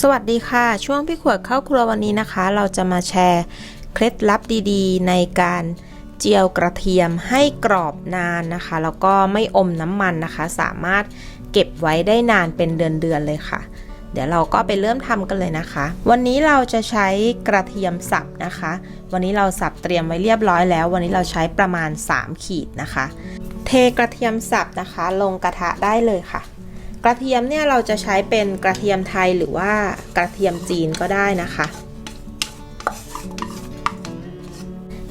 สวัสดีค่ะ ช่วงพี่ขวดเข้าครัววันนี้นะคะ เราจะมาแชร์เคล็ดลับดีๆ ในการเจียวกระเทียมให้กรอบนานนะคะ แล้วก็ไม่อมน้ำมันนะคะ สามารถเก็บไว้ได้นานเป็นเดือนๆเลยค่ะ เดี๋ยวเราก็ไปเริ่มทำกันเลยนะคะ วันนี้เราจะใช้กระเทียมสับนะคะ วันนี้เราสับเตรียมไว้เรียบร้อยแล้ว วันนี้เราใช้ประมาณ 3 ขีดนะคะ เทกระเทียมสับนะคะ ลงกระทะได้เลยค่ะ กระเทียมเนี่ยเราจะใช้เป็นกระเทียมไทยหรือว่ากระเทียมจีนก็ได้นะคะ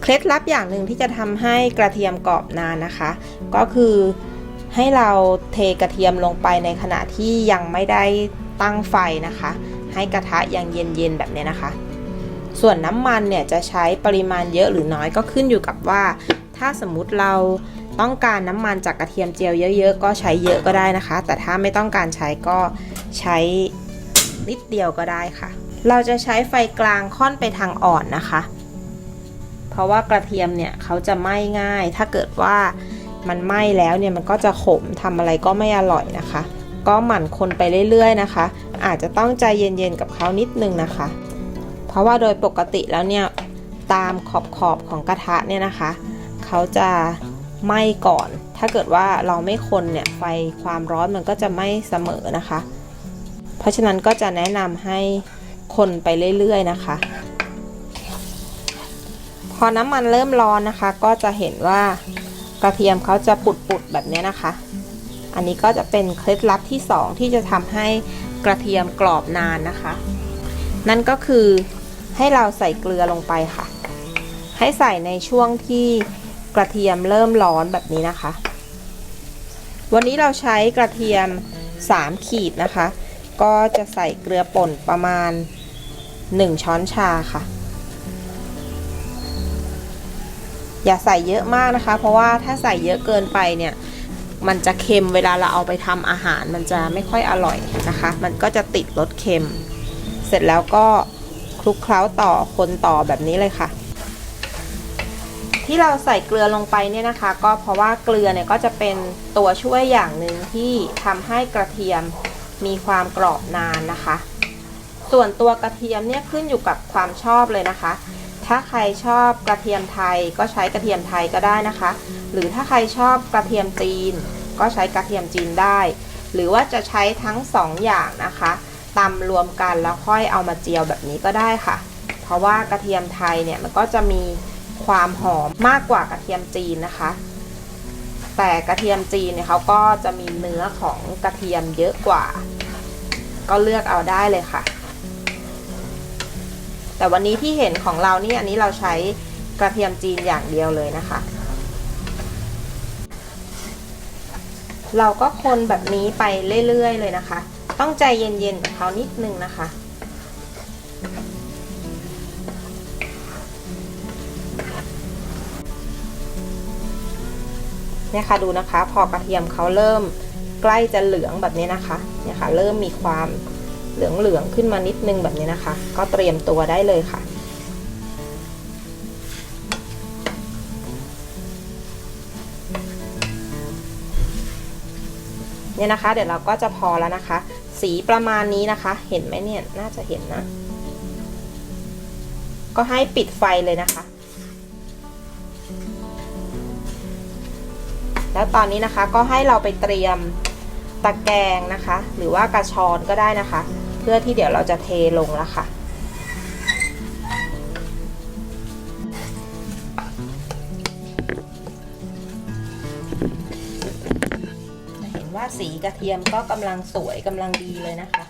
เคล็ดลับอย่างหนึ่งที่จะทำให้กระเทียมกรอบนานนะคะ ก็คือให้เราเทกระเทียมลงไปในขณะที่ยังไม่ได้ตั้งไฟนะคะ ให้กระทะยังเย็นๆแบบนี้นะคะ ส่วนน้ำมันเนี่ยจะใช้ปริมาณเยอะหรือน้อยก็ขึ้นอยู่กับว่า ถ้าสมมุติเรา ต้องการน้ำมันจากกระเทียมเจียวเยอะๆ ก็ใช้เยอะก็ได้นะคะ แต่ถ้าไม่ต้องการใช้ก็ใช้นิดเดียวก็ได้ค่ะ เราจะใช้ไฟกลางค่อนไปทางอ่อนนะคะ เพราะว่ากระเทียมเนี่ยเขาจะไหม้ง่าย ถ้าเกิดว่ามันไหม้แล้วเนี่ยมันก็จะขมทำอะไรก็ไม่อร่อยนะคะ ก็หมั่นคนไปเรื่อยๆนะคะ อาจจะต้องใจเย็นๆกับเขานิดนึงนะคะ เพราะว่าโดยปกติแล้วเนี่ยตามขอบขอบๆของกระทะเนี่ยนะคะ เขาจะ ไหม้ก่อน ถ้าเกิดว่าเราไม่คนเนี่ยไฟความร้อนมันก็จะไม่เสมอนะคะ เพราะฉะนั้นก็จะแนะนำให้คนไปเรื่อยๆนะคะ พอน้ำมันเริ่มร้อนนะคะ ก็จะเห็นว่ากระเทียมเขาจะปุดๆแบบนี้นะคะ อันนี้ก็จะเป็นเคล็ดลับที่สองที่จะทำให้กระเทียมกรอบนานนะคะ นั่นก็คือให้เราใส่เกลือลงไปค่ะ ให้ใส่ในช่วงที่ กระเทียมเริ่มร้อนแบบนี้นะคะ วันนี้เราใช้กระเทียม 3 ขีดนะคะ ก็จะใส่เกลือป่นประมาณ 1 ช้อนชาค่ะ อย่าใส่เยอะมากนะคะ เพราะว่าถ้าใส่เยอะเกินไปเนี่ยมันจะเค็มเวลาเราเอาไปทำอาหาร มันจะไม่ค่อยอร่อยนะคะ มันก็จะติดรสเค็ม เสร็จแล้วก็คลุกเคล้าต่อคนต่อแบบนี้เลยค่ะ ที่เราใส่เกลือลงไปเนี่ยนะคะ ก็เพราะว่าเกลือเนี่ยก็จะเป็นตัวช่วยอย่างหนึ่งที่ทำให้กระเทียมมีความกรอบนานนะคะ ส่วนตัวกระเทียมเนี่ยขึ้นอยู่กับความชอบเลยนะคะ ถ้าใครชอบกระเทียมไทยก็ใช้กระเทียมไทยก็ได้นะคะ หรือถ้าใครชอบกระเทียมจีน ก็ใช้กระเทียมจีนได้ หรือว่าจะใช้ทั้งสองอย่างนะคะตำรวมกันแล้วค่อยเอามาเจียวแบบนี้ก็ได้ค่ะ เพราะว่ากระเทียมไทยเนี่ยมันก็จะมี ความหอมมากกว่ากระเทียมจีนนะคะ แต่กระเทียมจีนเนี่ยเขาก็จะมีเนื้อของกระเทียมเยอะกว่า ก็เลือกเอาได้เลยค่ะ แต่วันนี้ที่เห็นของเรานี่อันนี้เราใช้กระเทียมจีนอย่างเดียวเลยนะคะ เราก็คนแบบนี้ไปเรื่อยๆเลยนะคะ ต้องใจเย็นๆกับเขานิดนึงนะคะ เนี่ยค่ะดูนะคะ พอกระเทียมเขาเริ่มใกล้จะเหลืองแบบนี้นะคะเนี่ยค่ะ เริ่มมีความเหลืองๆขึ้นมานิดนึงแบบนี้นะคะ ก็เตรียมตัวได้เลยค่ะเนี่ยนะคะ เดี๋ยวเราก็จะพอแล้วนะคะ สีประมาณนี้นะคะ เห็นไหมเนี่ยน่าจะเห็นนะ ก็ให้ปิดไฟเลยนะคะ แล้วตอนนี้นะคะก็ให้เราไปเตรียมตะแกรงนะคะ หรือว่ากระชอนก็ได้นะคะ เพื่อที่เดี๋ยวเราจะเทลงแล้วค่ะจะเห็นว่าสีกระเทียมก็กำลังสวยกำลังดีเลยนะคะ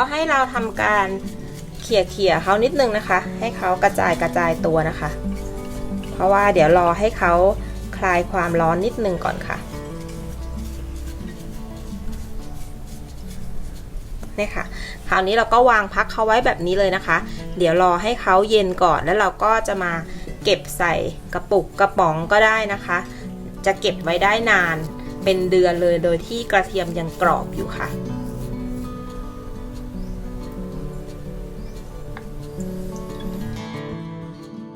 ก็ให้เราทำการเขี่ยเขี่ยเขานิดนึงนะคะ ให้เขากระจายกระจายตัวนะคะ เพราะว่าเดี๋ยวรอให้เขาคลายความร้อนนิดนึงก่อนค่ะนี่ค่ะ คราวนี้เราก็วางพักเขาไว้แบบนี้เลยนะคะ เดี๋ยวรอให้เขาเย็นก่อนแล้วเราก็จะมาเก็บใส่กระปุกกระป๋องก็ได้นะคะ จะเก็บไว้ได้นานเป็นเดือนเลยโดยที่กระเทียมยังกรอบอยู่ค่ะ